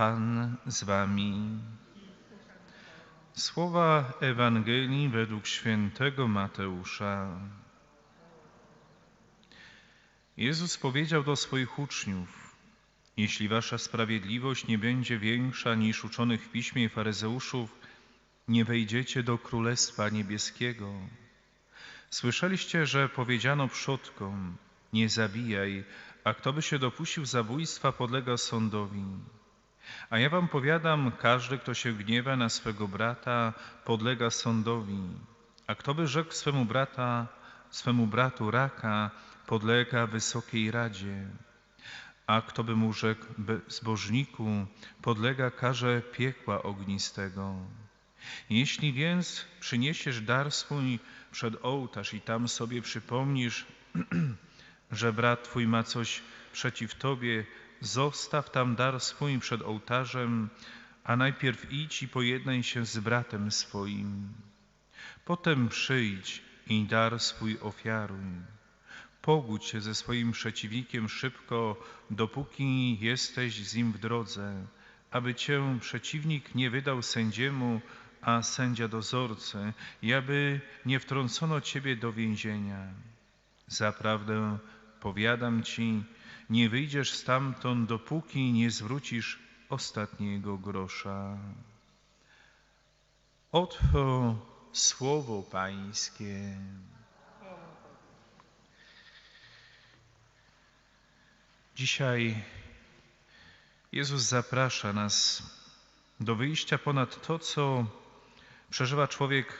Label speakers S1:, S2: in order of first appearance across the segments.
S1: Pan z wami. Słowa Ewangelii według świętego Mateusza. Jezus powiedział do swoich uczniów: Jeśli wasza sprawiedliwość nie będzie większa niż uczonych w piśmie faryzeuszów, nie wejdziecie do Królestwa Niebieskiego. Słyszeliście, że powiedziano przodkom: Nie zabijaj, a kto by się dopuścił zabójstwa, podlega sądowi. A ja wam powiadam, każdy, kto się gniewa na swego brata, podlega sądowi. A kto by rzekł swemu brata, swemu bratu raka, podlega Wysokiej Radzie. A kto by mu rzekł zbożniku, podlega karze piekła ognistego. Jeśli więc przyniesiesz dar swój przed ołtarz i tam sobie przypomnisz, że brat twój ma coś przeciw tobie, zostaw tam dar swój przed ołtarzem, a najpierw idź i pojednaj się z bratem swoim. Potem przyjdź i dar swój ofiaruj. Pogódź się ze swoim przeciwnikiem szybko, dopóki jesteś z nim w drodze, aby cię przeciwnik nie wydał sędziemu, a sędzia dozorcy, i aby nie wtrącono ciebie do więzienia. Zaprawdę powiadam ci, nie wyjdziesz stamtąd, dopóki nie zwrócisz ostatniego grosza. Oto słowo Pańskie. Dzisiaj Jezus zaprasza nas do wyjścia ponad to, co przeżywa człowiek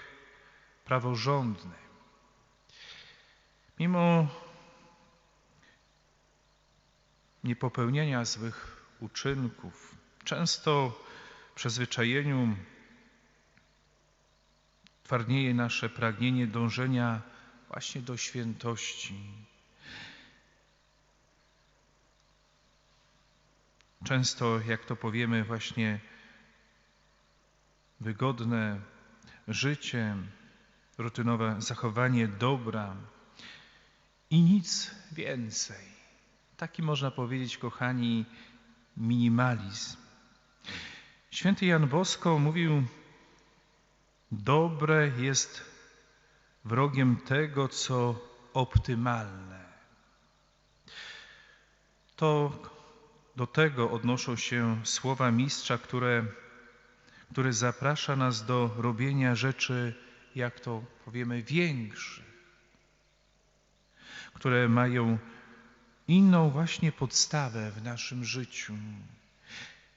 S1: praworządny. Mimo niepopełniania złych uczynków, często w przyzwyczajeniu twardnieje nasze pragnienie dążenia właśnie do świętości. Często, jak to powiemy, właśnie wygodne życie, rutynowe zachowanie dobra i nic więcej. Taki można powiedzieć, kochani, minimalizm. Święty Jan Bosko mówił: Dobre jest wrogiem tego, co optymalne. To do tego odnoszą się słowa mistrza, które, który zaprasza nas do robienia rzeczy, jak to powiemy, większych, które mają inną właśnie podstawę w naszym życiu.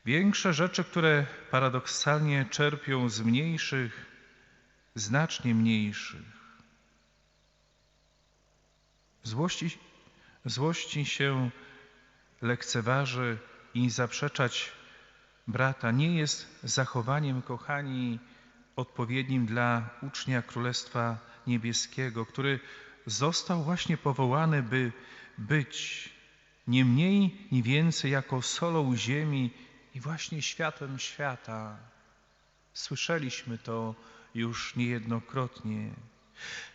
S1: Większe rzeczy, które paradoksalnie czerpią z mniejszych, znacznie mniejszych. Złości, złości się lekceważy i zaprzeczać brata nie jest zachowaniem, kochani, odpowiednim dla ucznia Królestwa Niebieskiego, który został właśnie powołany, by być nie mniej, nie więcej jako solą ziemi i właśnie światłem świata. Słyszeliśmy to już niejednokrotnie.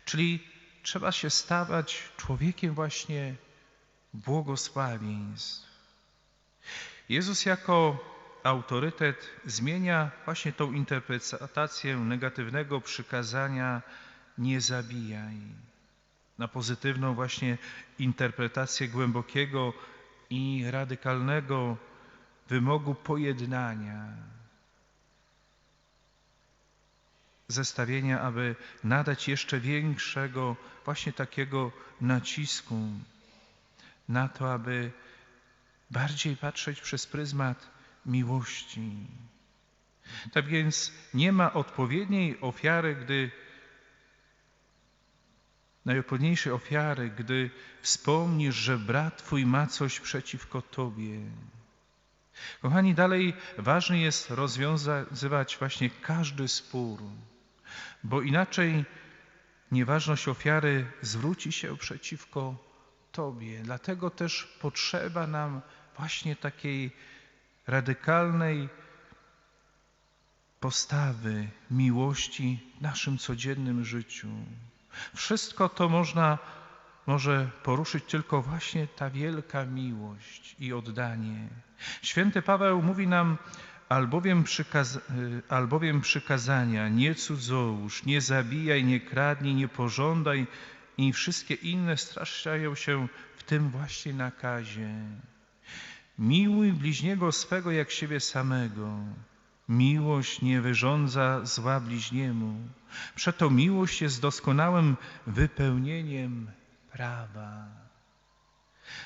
S1: Czyli trzeba się stawać człowiekiem właśnie błogosławieństw. Jezus jako autorytet zmienia właśnie tą interpretację negatywnego przykazania nie zabijaj na pozytywną właśnie interpretację głębokiego i radykalnego wymogu pojednania. Zestawienia, aby nadać jeszcze większego właśnie takiego nacisku na to, aby bardziej patrzeć przez pryzmat miłości. Tak więc nie ma odpowiedniej ofiary, gdy najopodniejszej ofiary, gdy wspomnisz, że brat Twój ma coś przeciwko Tobie. Kochani, dalej ważne jest rozwiązywać właśnie każdy spór, bo inaczej nieważność ofiary zwróci się przeciwko Tobie. Dlatego też potrzeba nam właśnie takiej radykalnej postawy miłości w naszym codziennym życiu. Wszystko to można może poruszyć tylko właśnie ta wielka miłość i oddanie. Święty Paweł mówi nam, albowiem, przykaz, y, albowiem przykazania nie cudzołóż, nie zabijaj, nie kradnij, nie pożądaj i wszystkie inne straszczają się w tym właśnie nakazie. Miłuj bliźniego swego jak siebie samego. Miłość nie wyrządza zła bliźniemu. Przeto miłość jest doskonałym wypełnieniem prawa.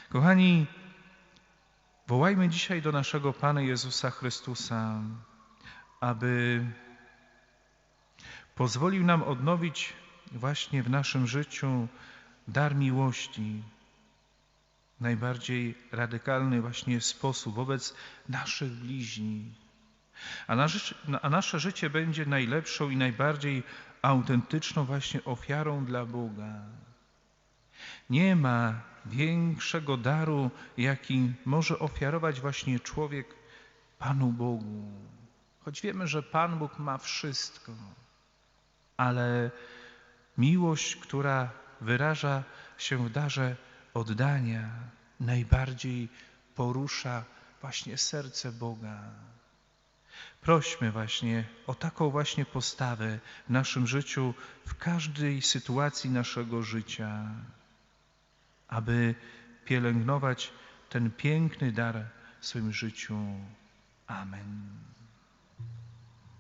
S1: Kochani, wołajmy dzisiaj do naszego Pana Jezusa Chrystusa, aby pozwolił nam odnowić właśnie w naszym życiu dar miłości, najbardziej radykalny właśnie sposób wobec naszych bliźnich. A nasze, a nasze życie będzie najlepszą i najbardziej autentyczną właśnie ofiarą dla Boga. Nie ma większego daru, jaki może ofiarować właśnie człowiek Panu Bogu. Choć wiemy, że Pan Bóg ma wszystko, ale miłość, która wyraża się w darze oddania, najbardziej porusza właśnie serce Boga. Prośmy właśnie o taką właśnie postawę w naszym życiu, w każdej sytuacji naszego życia, aby pielęgnować ten piękny dar w swoim życiu. Amen.